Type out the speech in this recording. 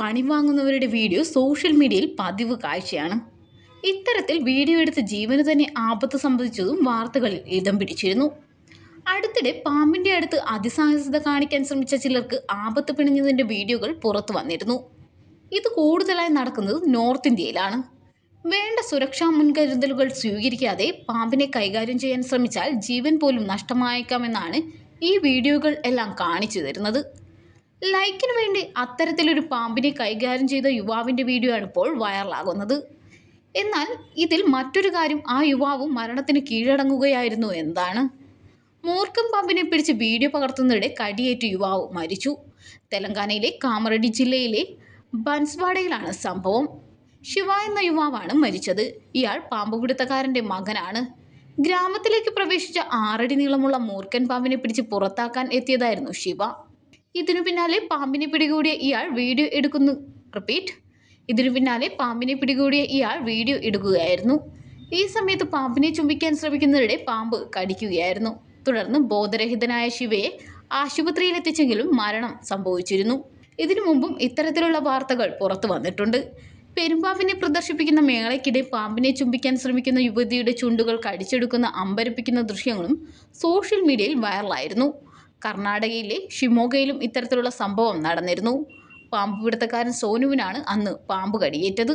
പണി വാങ്ങുന്നവരുടെ video social മീഡിയയിൽ പതിവ് കാഴ്ചയാണ്. ഇത്തരത്തിൽ വീഡിയോ എടുത്ത് ജീവന് തന്നെ ആപത്ത് സംഭവിച്ചതും വാർത്തകളിൽ ഇടം പിടിച്ചിരുന്നു. അടുത്തിടെ പാമ്പിന്റെ അടുത്ത് അതിസാഹസത കാണിക്കാൻ ശ്രമിച്ച ചിലർക്ക് ആപത്ത് പിണിഞ്ഞതിന്റെ വീഡിയോകൾ പുറത്തു വന്നിരുന്നു. ഇത് കൂടുതലായി നടക്കുന്നത് നോർത്ത് ഇന്ത്യയിലാണ്. വേണ്ട സുരക്ഷാ മുൻകരുതലുകൾ സ്വീകരിക്കാതെ പാമ്പിനെ കൈകാര്യം ചെയ്യാൻ ശ്രമിച്ചാൽ ജീവൻ പോലും നഷ്ടമായേക്കാമെന്നാണ് ഈ വീഡിയോകൾ എല്ലാം കാണിച്ചു തരുന്നത്. ലൈക്കിന് വേണ്ടി അത്തരത്തിലൊരു പാമ്പിനെ കൈകാര്യം ചെയ്ത യുവാവിന്റെ വീഡിയോ ആണ് ഇപ്പോൾ വൈറലാകുന്നത് എന്നാൽ ഇതിൽ മറ്റൊരു കാര്യം ആ യുവാവ് മരണത്തിന് കീഴടങ്ങുകയായിരുന്നു എന്താണ്? മൂർഖം പാമ്പിനെ പിടിച്ച് വീഡിയോ പകർത്തുന്നതിടെ കടിയേറ്റ് യുവാവ് മരിച്ചു. തെലങ്കാനയിലെ കാമറഡി ജില്ലയിലെ ബൻസ്വാഡയിലാണ് സംഭവം. ശിവ എന്ന യുവാവാണ് മരിച്ചത്. ഇയാൾ പാമ്പുപിടുത്തക്കാരന്റെ മകനാണ്. ഗ്രാമത്തിലേക്ക് പ്രവേശിച്ച ആറടി നീളമുള്ള മൂർഖൻ പാമ്പിനെ പിടിച്ച് പുറത്താക്കാൻ എത്തിയതായിരുന്നു ശിവ. ഇതിനു പിന്നാലെ പാമ്പിനെ പിടികൂടിയ ഇയാൾ വീഡിയോ എടുക്കുന്നു. റിപ്പീറ്റ് ഇതിനു പിന്നാലെ പാമ്പിനെ പിടികൂടിയ ഇയാൾ വീഡിയോ എടുക്കുകയായിരുന്നു. ഈ സമയത്ത് പാമ്പിനെ ചുംബിക്കാൻ ശ്രമിക്കുന്നതിനിടെ പാമ്പ് കടിക്കുകയായിരുന്നു. തുടർന്ന് ബോധരഹിതനായ ശിവയെ ആശുപത്രിയിലെത്തിച്ചെങ്കിലും മരണം സംഭവിച്ചിരുന്നു. ഇതിനു മുമ്പും ഇത്തരത്തിലുള്ള വാർത്തകൾ പുറത്തു വന്നിട്ടുണ്ട്. പെരുമ്പാമ്പിനെ പ്രദർശിപ്പിക്കുന്ന മേളയ്ക്കിടെ പാമ്പിനെ ചുംബിക്കാൻ ശ്രമിക്കുന്ന യുവതിയുടെ ചുണ്ടുകൾ കടിച്ചെടുക്കുന്ന അമ്പരപ്പിക്കുന്ന ദൃശ്യങ്ങളും സോഷ്യൽ മീഡിയയിൽ വൈറലായിരുന്നു. കർണാടകയിലെ ഷിമോഗയിലും ഇത്തരത്തിലുള്ള സംഭവം നടന്നിരുന്നു. പാമ്പ് പിടുത്തക്കാരൻ സോനുവിനാണ് അന്ന് പാമ്പ് കടിയേറ്റത്.